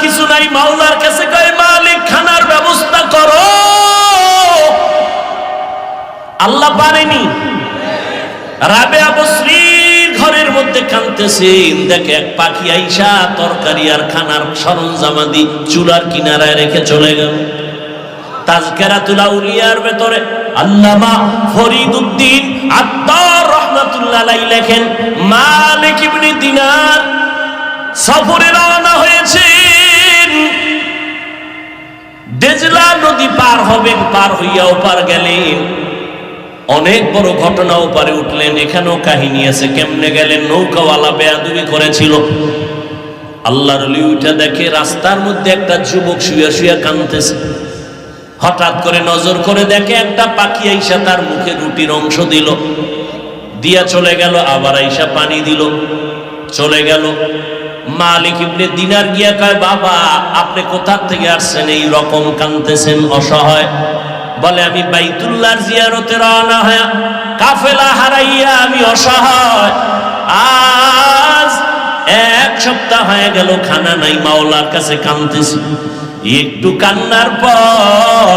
কিছু নাই, মাওলার কাছে কয়, মালিক, খানার ব্যবস্থা করো। আল্লাহ পারেনি। ঘরের মধ্যে কানতেছেন দেখে এক পাখি আইসা তরকারি আর খানার সরঞ্জামাদি চুলার কিনারায় রেখে চলে গেল। তাজকেরা তাজকেরাতুল আউলিয়ার ভেতরে আল্লামা ফরিদউদ্দিন আত্মার রহমাতুল্লাহ লেখেন, মালিক ইবনে দিনার সফরে রওনা হয়েছেন। দেজলা নদী পার পার হইয়া ওপার গেলেন অনেক বড় ঘটনা উঠলেন। এখানেও কাহিনী আছে, কেমনে গেলেন নৌকাওয়ালা করেছিল। আল্লাহর দেখে রাস্তার মধ্যে একটা যুবক শুয়ে শুয়ে কাঁদতেছে। হঠাৎ করে নজর করে দেখে একটা পাখি আইসা তার মুখে রুটির অংশ দিল। দিয়া চলে গেল, আবার আইসা পানি দিল, চলে গেল। মালিক ইবনে দিনার গিয়া কয়, বাবা, আপনি কোথা থেকে আসছেন? এই রকম কানতেছেন অসহায়। বলে, আমি বাইতুল্লাহর জিয়ারতে রওনা হয়ে, কাফেলা হারাইয়া আমি অসহায়। আজ এক সপ্তাহ হয়ে গেল, খানা নাই, মাওলার কাছে কানতেছি একটু কান্নার পর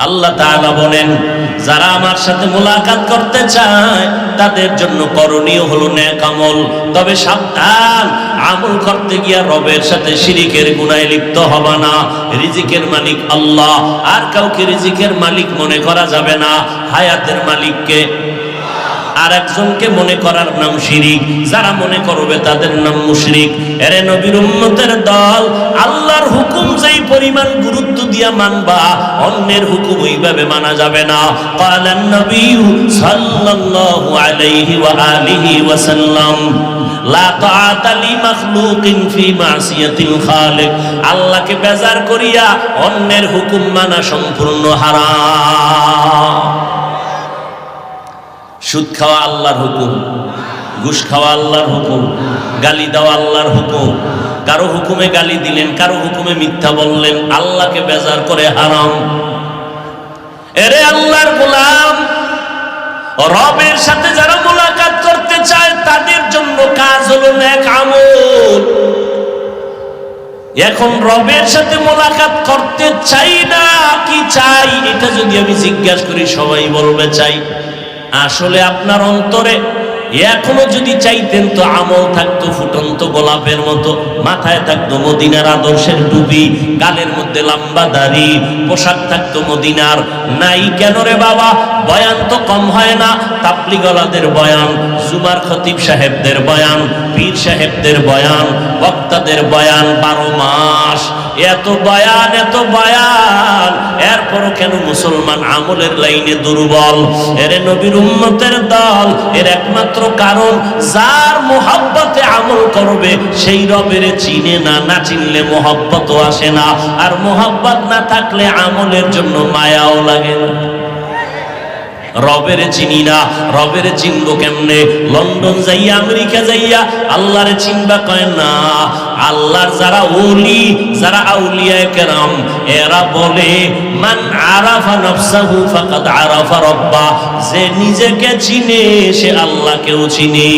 আল্লাহ তাআলা বলেন, যারা আমার সাথে মোলাকাত করতে চায়, তাদের জন্য করণীয় হলো নেক আমল। তবে সাবধান, আমল করতে গিয়া রবের সাথে শিরিকের গুনায় লিপ্ত হবা না। রিজিকের মালিক আল্লাহ। আর কাউকে রিজিকের মালিক মনে করা যাবে না। হায়াতের মালিককে আর একজনকে মনে করার নাম শিরিক। যারা মনে করবে তাদের নাম মুশরিক। এরে নবীর উম্মতের দল, আল্লাহর হুকুম যেই পরিমাণ গুরুত্ব দিয়া মানবা, অন্যের হুকুম ওইভাবে মানা যাবে না। কালান নবী সাল্লাল্লাহু আলাইহি ওয়া আলিহি ওয়া সাল্লাম আল্লাহকে বেজার করিয়া অন্যের হুকুম মানা সম্পূর্ণ হারাম। সুদ খাওয়া আল্লাহর হুকুম, ঘুষ খাওয়া আল্লাহর হুকুম, গালি দেওয়া আল্লাহর হুকুম। কারও হুকুমে গালি দিলেন, কারও হুকুমে মিথ্যা বললেন, আল্লাহকে বেজার করে হারাম। এরে আল্লাহর গোলাম, রবের সাথে যারা মোলাকাত করতে চায়, তাদের জন্য কাজ হলো এক আমল। এখন রবের সাথে মোলাকাত করতে চাই না, কি চাই? এটা যদি আমি জিজ্ঞাসা করি, সবাই বলবে চাই। আসলে আপনার অন্তরে এখনও যদি চাইতেন তো আমল থাকতো ফুটন্ত গোলাপের মতো। মাথায় থাকতো মদিনার আদর্শের টুপি, গালের মধ্যে লম্বা দাড়ি, পোশাক থাকতো মদিনার। নাই কেন রে বাবা? বয়ান তো কম হয় না। তাপলি গলাদের বয়ান, জুমার খতিব সাহেবদের বয়ান, পীর সাহেবদের বয়ান, বক্তাদের বয়ান, বারো মাস। এত বয়ান এত বয়ান। এরপরও কেন মুসলমান আমলের লাইনে দুর্বল? এর নবীর উন্নতের দল, এর একমাত্র কারণ যার মোহাব্বতে আমল করবে, সেই রবের চিনে না না চিনলে মোহাব্বতও আসে না। আর মোহাব্বত না থাকলে আমলের জন্য মায়াও লাগে না। রবের চিনি না রবের চিনবো কেমনে? লন্ডন যাইয়া, আমেরিকা যাইয়া, আল্লাহরে চিনবা কয় না, আল্লাহর যারা ওলি, যারা আউলিয়া কেরাম, এরা বলে, মান আরাফা নফসাহু ফাকাদ আরাফা রব্বা যে নিজেকে চিনে, সে আল্লাহকেও চিনে।